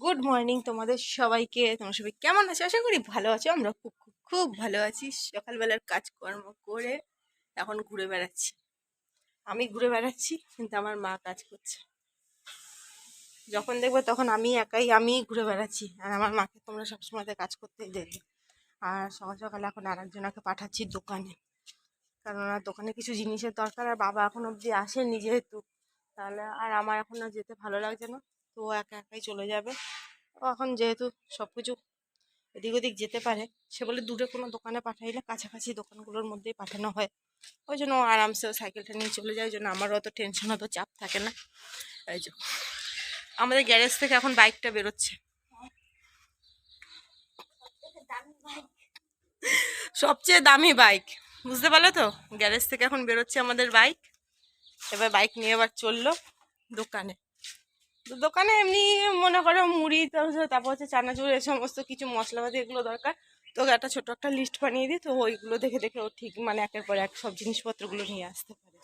Good morning তোমাদের সবাইকে। তোমরা সবাই কেমন আছো? আশা করি ভালো আছো। আমরা খুব খুব খুব ভালো আছি। সকালবেলার কাজকর্ম করে এখন ঘুরে বেড়াচ্ছি। আমি ঘুরে বেড়াচ্ছি, কিন্তু আমার মা কাজ করছে। যখন দেখবে তখন আমি একাই, আমি ঘুরে বেড়াচ্ছি। আর আমার মাকে তোমরা সবসময় কাজ করতে দেখবে। আর সকাল সকালে এখন আর একজনাকে পাঠাচ্ছি দোকানে। কারণ দোকানে কিছু জিনিসের দরকার, আর বাবা এখন অবধি আসেনি যেহেতু। তাহলে আর আমার এখন যেতে ভালো লাগছে না। তো ও একা একাই চলে যাবে। এখন যেহেতু সব কিছু এদিক ওদিক যেতে পারে, সে বলে দূরে কোনো দোকানে পাঠাইলে কাছাকাছি দোকানগুলোর মধ্যেই পাঠানো হয়। ওই জন্য ও আরামসে ও সাইকেলটা নিয়ে চলে যায়, ওই জন্য আমারও অত টেনশন অত চাপ থাকে না। এই যে, আমাদের গ্যারেজ থেকে এখন বাইকটা বেরোচ্ছে। সবচেয়ে দামি বাইক, বুঝতে পারল তো? গ্যারেজ থেকে এখন বেরোচ্ছে আমাদের বাইক। এবার বাইক নিয়ে এবার চলল দোকানে। দোকানে এমনি মনে করো মুড়ি, তারপর হচ্ছে চানাচুর, এই সমস্ত কিছু মশলাপাতি এগুলো দরকার। তোকে একটা ছোটো একটা লিস্ট বানিয়ে দিই, তো ওইগুলো দেখে দেখে ও ঠিক মানে একের পর এক সব জিনিসপত্রগুলো নিয়ে আসতে পারে।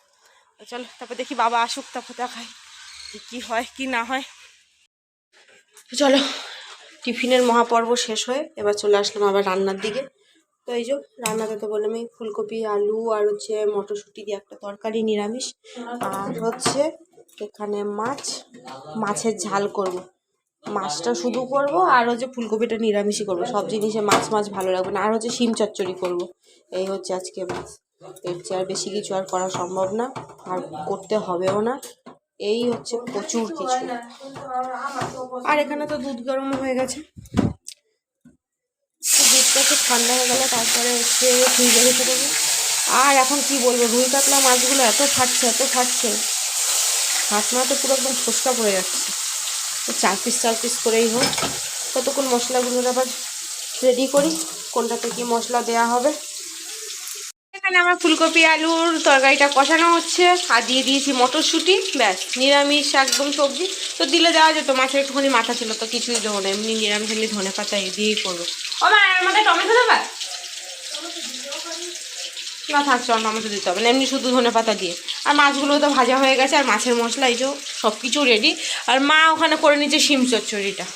তো চলো, তারপর দেখি বাবা আসুক, তারপর দেখাই যে কী হয়, কি না হয়। তো চলো, টিফিনের মহাপর্ব শেষ হয়ে এবার চলে আসলাম আবার রান্নার দিকে। তো এই যে, রান্নাতে তো বললাম এই ফুলকপি, আলু আর হচ্ছে মটরশুঁটি দিয়ে একটা তরকারি নিরামিষ। আর হচ্ছে এখানে মাছ, মাছের ঝাল করব। মাছটা শুধু করব আর হচ্ছে ফুলকপিটা নিরামিষই করব। সব জিনিসে মাছ মাছ ভালো লাগবে না। আর হচ্ছে শিম চচ্চড়ি করব। এই হচ্ছে আজকে মাছ। এর চেয়ে আর বেশি কিছু আর করা সম্ভব না। আর করতে হবেও না। এই হচ্ছে প্রচুর কিছু। আর এখানে তো দুধ গরম হয়ে গেছে। দুধটা একটু ঠান্ডা হয়ে গেলে তারপরে হচ্ছে আর এখন কি বলব? রুই কাতলা মাছগুলো এত ফাটছে এত ফাটছে হাত মাতে পুরো একদম ফসকা পড়ে যাচ্ছে। চার পিস চার পিস করেই হোক ততক্ষণ মশলাগুলোর আবার রেডি করি, কোনটাতে কি মশলা দেওয়া হবে? এখানে আমার ফুলকপি, আলুর তরকারিটা কষানো হচ্ছে, আর দিয়ে দিয়েছি মটরশুঁটি, ব্যাস। নিরামিষ একদম সবজি। তো দিলে দেওয়া যেত, মাছের একটুখানি মাথা ছিল, তো কিছুই দেবো না, এমনি নিরামিষ এমনি ধনে পাতা দিয়েই করব। ও মা এর টমেটো দেবা? না থাক চল টমেটো দিতে হবে না, এমনি শুধু ধনে পাতা দিয়ে। আর মাছগুলো তো ভাজা হয়ে গেছে, আর মাছের মশলা, এই যে সব কিছু রেডি আর মা ওখানে করে নিচ্ছে শিম চচ্চড়িটা।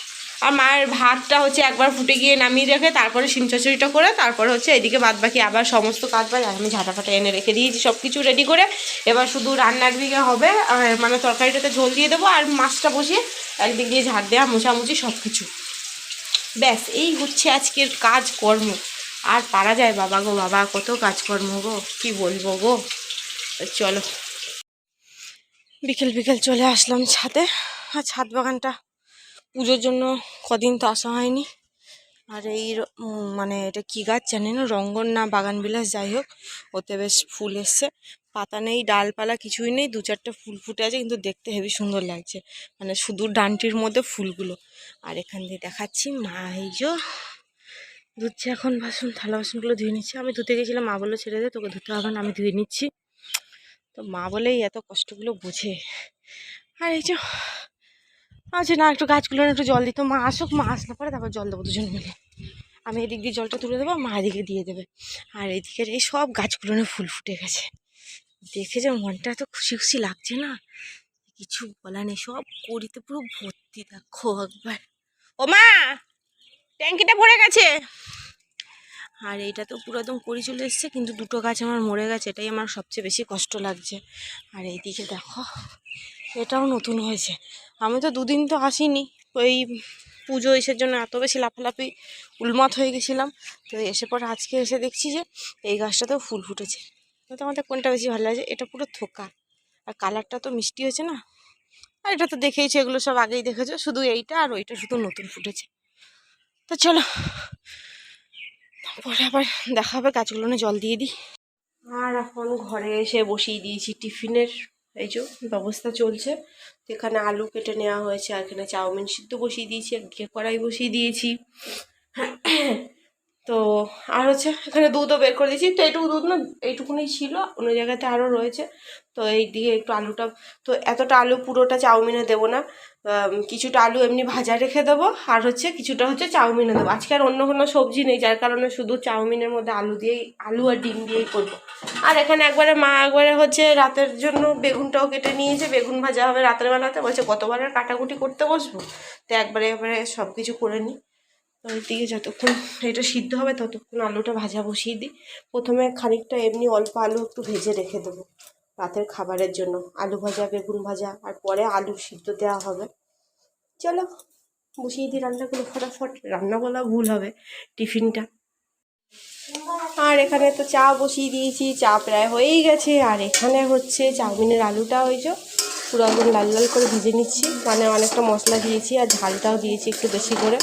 আর মায়ের ভাতটা হচ্ছে একবার ফুটে গিয়ে নামিয়ে রেখে, তারপরে শিম চচ্চড়িটা করে, তারপরে হচ্ছে এদিকে বাদ বাকি আবার সমস্ত কাজ বাজ আমি ঝাঁটা ফাটা এনে রেখে দিয়েছি সব কিছু রেডি করে। এবার শুধু রান্নার দিকে হবে মানে তরকারিটাতে ঝোল দিয়ে দেবো, আর মাছটা বসিয়ে একদিক দিয়ে ঝাঁট দেওয়া, মোছামুছি সব কিছু ব্যাস, এই হচ্ছে আজকের কাজ কর্ম আর পারা যায় বাবা গো, বাবা, কত কাজকর্ম গো, কি বলব গো। চলো। বিকেল বিকেল চলে আসলাম ছাদে। আর ছাদ বাগানটা পুজোর জন্য কদিন তো আসা হয়নি। আর এই মানে এটা কী গাছ জানি না, রঙ্গন না, বাগান বিলাস, যাই হোক, ওতে বেশ ফুল এসছে। পাতা নেই, ডালপালা কিছুই নেই, দু চারটে ফুল ফুটে আছে, কিন্তু দেখতে হেবি সুন্দর লাগছে। মানে শুধু ডানটির মধ্যে ফুলগুলো। আর এখান দিয়ে দেখাচ্ছি, মা, এই ধুচ্ছে এখন, বাসন, থালা বাসনগুলো ধুয়ে নিচ্ছি। আমি ধুতে গেছিলাম, মা বলল, ছেড়ে দে, তোকে ধুতে হবে না, আমি ধুয়ে নিচ্ছি। তো মা বলেই এত কষ্টগুলো বোঝে। আর এই যে আচ্ছা না একটু গাছগুলো একটু জল দিত মা আসুক, মা আসলে পরে তারপর জল দেবো দুজন মিলে। আমি এদিক দিয়ে জলটা তুলে দেবো, মা এদিকে দিয়ে দেবে। আর এদিকের এই সব গাছগুলো ফুল ফুটে গেছে। দেখে যে মনটা এত খুশি খুশি লাগছে না। কিছু বলা নেই, সব করিতে পুরো ভর্তি, দেখো একবার। ও মা, ট্যাঙ্কিটা ভরে গেছে। আর এইটা তো পুরো একদম করি চলে এসছে, কিন্তু দুটো গাছ আমার মরে গেছে, এটাই আমার সবচেয়ে বেশি কষ্ট লাগছে। আর এইদিকে দেখো, এটাও নতুন হয়েছে। আমি তো দুদিন তো আসিনি, ওই পুজো এসের জন্য এত বেশি লাফালাফি, উলমাত হয়ে গেছিলাম। তো এসে পর আজকে এসে দেখছি যে এই গাছটাতেও ফুল ফুটেছে। তো আমাদের কোনটা বেশি ভালো লাগছে এটা পুরো থোকা। আর কালারটা তো মিষ্টি হয়েছে না? আর এটা তো দেখেইছো, এগুলো সব আগেই দেখেছ, শুধু এইটা আর ওইটা শুধু নতুন ফুটেছে। তো চলো পরে আবার দেখা হবে, গাছগুলো জল দিয়ে দিই। আর এখন ঘরে এসে বসিয়ে দিয়েছি টিফিনের। এই যে ব্যবস্থা চলছে। এখানে আলু কেটে নেওয়া হয়েছে, আর এখানে চাউমিন সিদ্ধ বসিয়ে দিয়েছি ঘে কড়াই বসিয়ে দিয়েছি। তো আর হচ্ছে এখানে দুধও বের করে দিয়েছি। তো এইটুকু দুধ না, এইটুকুনি ছিল, অন্য জায়গাতে আরও রয়েছে। তো এই দিয়ে একটু আলুটা, তো এতটা আলু পুরোটা চাউমিনে দেবো না। কিছুটা আলু এমনি ভাজা রেখে দেবো, আর হচ্ছে কিছুটা হচ্ছে চাউমিনে দেবো। আজকে আর অন্য কোনো সবজি নেই, যার কারণে শুধু চাউমিনের মধ্যে আলু দিয়েই, আলু আর ডিম দিয়েই করব। আর এখানে একবারে মা একবারে হচ্ছে রাতের জন্য বেগুনটাও কেটে নিয়েছে, বেগুন ভাজা হবে রাতের বেলাতে। বলছে কতবার আর কাটাকুটি করতে বসবো? তো একবারে একবারে সব কিছু করে নিই। তো দিকে যতক্ষণ এটা সিদ্ধ হবে, ততক্ষণ আলুটা ভাজা বসিয়ে দিই। প্রথমে খানিকটা এমনি অল্প আলু একটু ভেজে রেখে দেবো রাতের খাবারের জন্য। আলু ভাজা, বেগুন ভাজা, আর পরে আলু সিদ্ধ দেওয়া হবে। চলো, বসিয়ে দিই রান্নাগুলো ফটাফট। রান্না বলা ভুল হবে টিফিনটা। আর এখানে তো চা বসিয়ে দিয়েছি, চা প্রায় হয়েই গেছে। আর এখানে হচ্ছে চাউমিনের আলুটা ওই যে পুরো একদম লাল লাল করে ভেজে নিচ্ছি। মানে অনেকটা মশলা দিয়েছি আর ঝালটাও দিয়েছি একটু বেশি করে।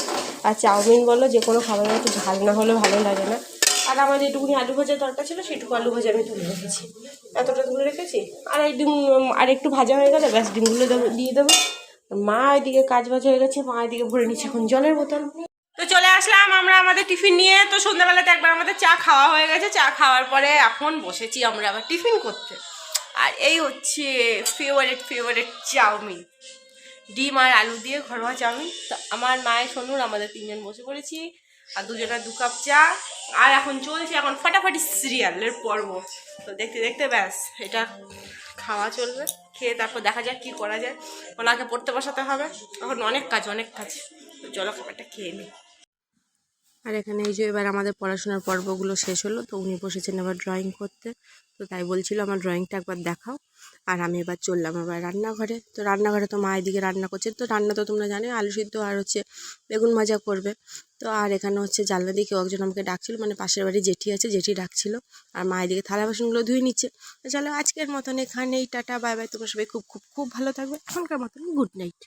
আর চাউমিন বলো, যে কোনো খাবারের একটু ঝাল না হলে ভালো লাগে না। আর আমার যেটুকুনি আলু ভাজার দরকার ছিল, সেটুকু আলু ভাজা আমি তুলে রেখেছি। এতটা তুলে রেখেছি। আর এই ডিম আর একটু ভাজা হয়ে গেলে ব্যাস ডিমগুলো দিয়ে দেবো। মা এদিকে কাজ বাজ হয়ে গেছে, মা এদিকে ভরে নিচ্ছে এখন জলের বোতল। তো চলে আসলাম আমরা আমাদের টিফিন নিয়ে। তো সন্ধ্যাবেলাতে একবার আমাদের চা খাওয়া হয়ে গেছে। চা খাওয়ার পরে এখন বসেছি আমরা আবার টিফিন করতে। আর এই হচ্ছে ফেভারিট ফেভারিট চাউমিন। ডিম আর আলু দিয়ে ঘরোয়া চাউমিন। তো আমার মায়ের সনুর, আমাদের তিনজন বসে পড়েছি। আর দুজনের দু কাপ চা। আর এখন চলছে এখন ফাটাফাটি সিরিয়ালের পর্ব। তো দেখতে দেখতে ব্যাস, এটা খাওয়া চলবে। খেয়ে তারপর দেখা যাক কি করা যায়। ওনাকে পড়তে বসাতে হবে। এখন অনেক কাজ অনেক কাজ। তো চলো খাবারটা খেয়ে নিই। আর এখানে এই যে এবার আমাদের পড়াশোনার পর্বগুলো শেষ হলো, তো উনি বসেছেন এবার ড্রয়িং করতে। তো তাই বলছিল, আমার ড্রয়িংটা একবার দেখাও। আর আমি এবার চললাম আবার রান্নাঘরে। তো রান্নাঘরে তো মা এদিকে রান্না করছে। তো রান্না তো তোমরা জানো আলু সিদ্ধ আর হচ্ছে বেগুন ভাজা করবে। তো আর এখানে হচ্ছে জানলা দিয়ে কেউ একজন আমাকে ডাকছিল মানে পাশের বাড়ি জেঠি আছে, জেঠি ডাকছিল। আর মা এদিকে থালা বাসনগুলো ধুয়ে নিচ্ছে। চলো আজকের মতন এখানেই, টাটা, বাই বাই। তোমরা সবাই খুব খুব খুব ভালো থাকবে। এখনকার মতন গুড নাইট।